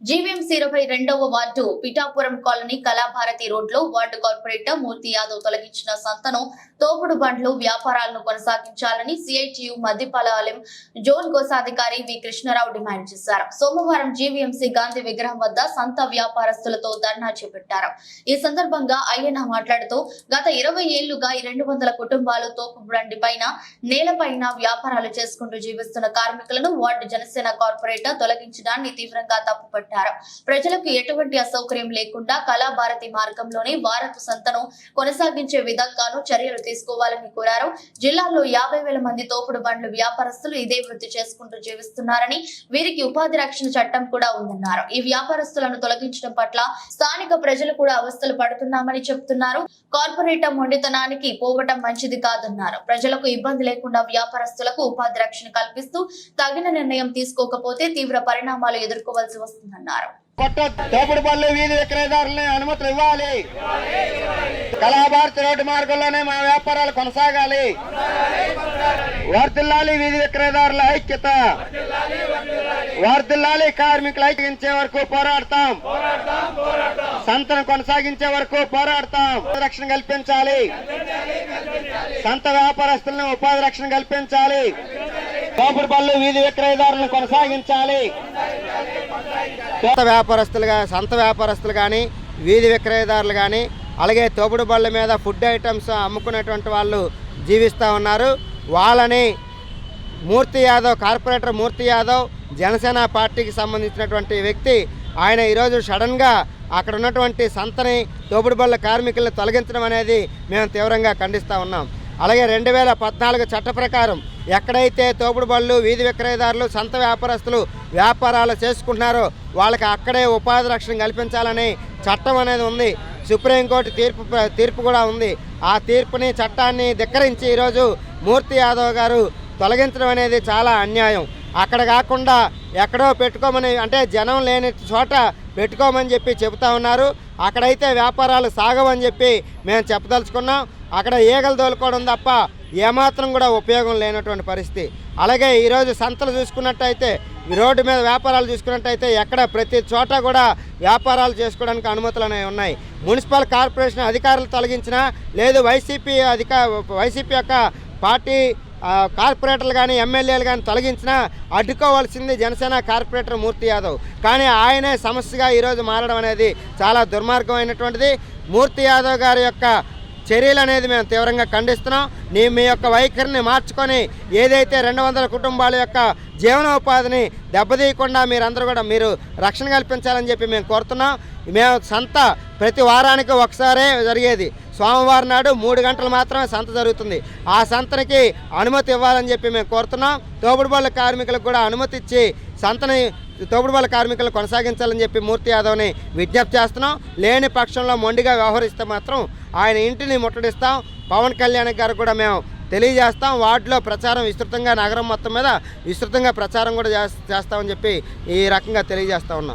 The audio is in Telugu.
జీవీఎంసీ ఇరవై రెండవ వార్డు పిఠాపురం కాలనీ కళాభారతి రోడ్లో వార్డు కార్పొరేటర్ మూర్తి యాదవ్ తొలగించిన సంతను తోపుడు బండ్లు వ్యాపారాలను కొనసాగించాలని సిఐటియు మద్దిపాలెం జోన్ కోశాధికారి వి కృష్ణారావు డిమాండ్ చేశారు. సోమవారం జీవీఎంసీ గాంధీ విగ్రహం వద్ద సంత వ్యాపారస్తులతో ధర్నా చేపట్టారు. ఈ సందర్భంగా అయ్యన్న మాట్లాడుతూ గత ఇరవై ఏళ్ళుగా రెండు వందల కుటుంబాలు తోపు బండి పైన నేలపైన వ్యాపారాలు చేసుకుంటూ జీవిస్తున్న కార్మికులను వార్డు జనసేన కార్పొరేటర్ తొలగించడాన్ని తీవ్రంగా తప్పుపట్టారు. ప్రజలకు ఎటువంటి అసౌకర్యం లేకుండా కళాభారతి మార్గంలోనే వారపు సంతను కొనసాగించే విధంగానూ చర్యలు తీసుకోవాలని కోరారు. జిల్లాలో యాభై వేల మంది తోపుడు బండ్లు వ్యాపారస్తులు ఇదే వృత్తి చేసుకుంటూ జీవిస్తున్నారని వీరికి ఉపాధి రక్షణ చట్టం కూడా ఉందన్నారు. ఈ వ్యాపారస్తులను తొలగించడం పట్ల స్థానిక ప్రజలు కూడా అవస్థలు పడుతున్నామని చెప్తున్నారు. కార్పొరేటర్ మొండితనానికి పోవటం మంచిది కాదన్నారు. ప్రజలకు ఇబ్బంది లేకుండా వ్యాపారస్తులకు ఉపాధి రక్షణ కల్పిస్తూ తగిన నిర్ణయం తీసుకోకపోతే తీవ్ర పరిణామాలు ఎదుర్కోవాల్సి వస్తుందన్నారు కొత్త తోపుడు పళ్ళు వీధి విక్రయదారులని అనుమతులు ఇవ్వాలి. కళాభారతి రోడ్డు మార్గంలోనే మా వ్యాపారాలు కొనసాగాలి. వర్దిల్లాలి వీధి విక్రయదారుల ఐక్యత. వర్దిల్లాలి కార్మికులు ఐక్యించే వరకు పోరాడతాం. సంతను కొనసాగించే వరకు పోరాడతాం. రక్షణ కల్పించాలి. సంత వ్యాపారస్తులను ఉపాధి రక్షణ కల్పించాలి. తోపుడు పళ్ళు వీధి విక్రయదారులను కొనసాగించాలి. కొత్త వ్యాపారస్తులుగా సంత వ్యాపారస్తులు కానీ వీధి విక్రయదారులు కానీ అలాగే తోపుడు బళ్ళ మీద ఫుడ్ ఐటమ్స్ అమ్ముకునేటువంటి వాళ్ళు జీవిస్తూ ఉన్నారు. వాళ్ళని మూర్తి యాదవ్ కార్పొరేటర్ మూర్తి యాదవ్ జనసేన పార్టీకి సంబంధించినటువంటి వ్యక్తి ఆయన ఈరోజు సడన్గా అక్కడ ఉన్నటువంటి సంతని తోపుడు బళ్ళ కార్మికులను తొలగించడం అనేది మేము తీవ్రంగా ఖండిస్తూ ఉన్నాం. అలాగే రెండు వేల పద్నాలుగు చట్ట ప్రకారం ఎక్కడైతే తోపుడు బళ్ళు వీధి విక్రయదారులు సంత వ్యాపారస్తులు వ్యాపారాలు చేసుకుంటున్నారో వాళ్ళకి అక్కడే ఉపాధి రక్షణ కల్పించాలని చట్టం అనేది ఉంది. సుప్రీంకోర్టు తీర్పు తీర్పు కూడా ఉంది. ఆ తీర్పుని చట్టాన్ని ధిక్కరించి ఈరోజు మూర్తి యాదవ్ గారు తొలగించడం అనేది చాలా అన్యాయం. అక్కడ కాకుండా ఎక్కడో పెట్టుకోమని అంటే జనం లేని చోట పెట్టుకోమని చెప్పి చెబుతా ఉన్నారు. అక్కడైతే వ్యాపారాలు సాగవని చెప్పి మేము చెప్పదలుచుకున్నాం. అక్కడ ఈగలు తోలుకోవడం తప్ప ఏమాత్రం కూడా ఉపయోగం లేనటువంటి పరిస్థితి. అలాగే ఈరోజు సంతలు చూసుకున్నట్టయితే రోడ్డు మీద వ్యాపారాలు చూసుకున్నట్టయితే ఎక్కడ ప్రతి చోట కూడా వ్యాపారాలు చేసుకోవడానికి అనుమతులు అనేవి ఉన్నాయి. మున్సిపల్ కార్పొరేషన్ అధికారులు తొలగించినా లేదు వైసీపీ అధిక వైసీపీ యొక్క పార్టీ కార్పొరేటర్లు కానీ ఎమ్మెల్యేలు కానీ తొలగించినా అడ్డుకోవాల్సింది జనసేన కార్పొరేటర్ మూర్తి యాదవ్. కానీ ఆయనే సమస్యగా ఈరోజు మారడం అనేది చాలా దుర్మార్గమైనటువంటిది. మూర్తి యాదవ్ గారి యొక్క చర్యలు అనేది మేము తీవ్రంగా ఖండిస్తున్నాం. నీ మీ యొక్క వైఖరిని మార్చుకొని ఏదైతే రెండు వందల కుటుంబాల యొక్క జీవనోపాధిని దెబ్బతీయకుండా మీరందరూ కూడా మీరు రక్షణ కల్పించాలని చెప్పి మేము కోరుతున్నాం. మేము సంత ప్రతి వారానికి ఒకసారే జరిగేది. సోమవారం నాడు మూడు గంటలు మాత్రమే సంత జరుగుతుంది. ఆ సంతనికి అనుమతి ఇవ్వాలని చెప్పి మేము కోరుతున్నాం. తోపుడు బళ్ళ కార్మికులకు కూడా అనుమతి ఇచ్చి సంతని తోపుడు బళ్ళ కొనసాగించాలని చెప్పి మూర్తి యాదవ్ని విజ్ఞప్తి చేస్తున్నాం. లేని పక్షంలో మొండిగా వ్యవహరిస్తే మాత్రం ఆయన ఇంటిని ముట్టడిస్తాం. పవన్ కళ్యాణ్ గారు కూడా మేము తెలియజేస్తాం. వాటిలో ప్రచారం విస్తృతంగా నగరం మొత్తం మీద విస్తృతంగా ప్రచారం కూడా చేస్తామని చెప్పి ఈ రకంగా తెలియజేస్తా ఉన్నాం.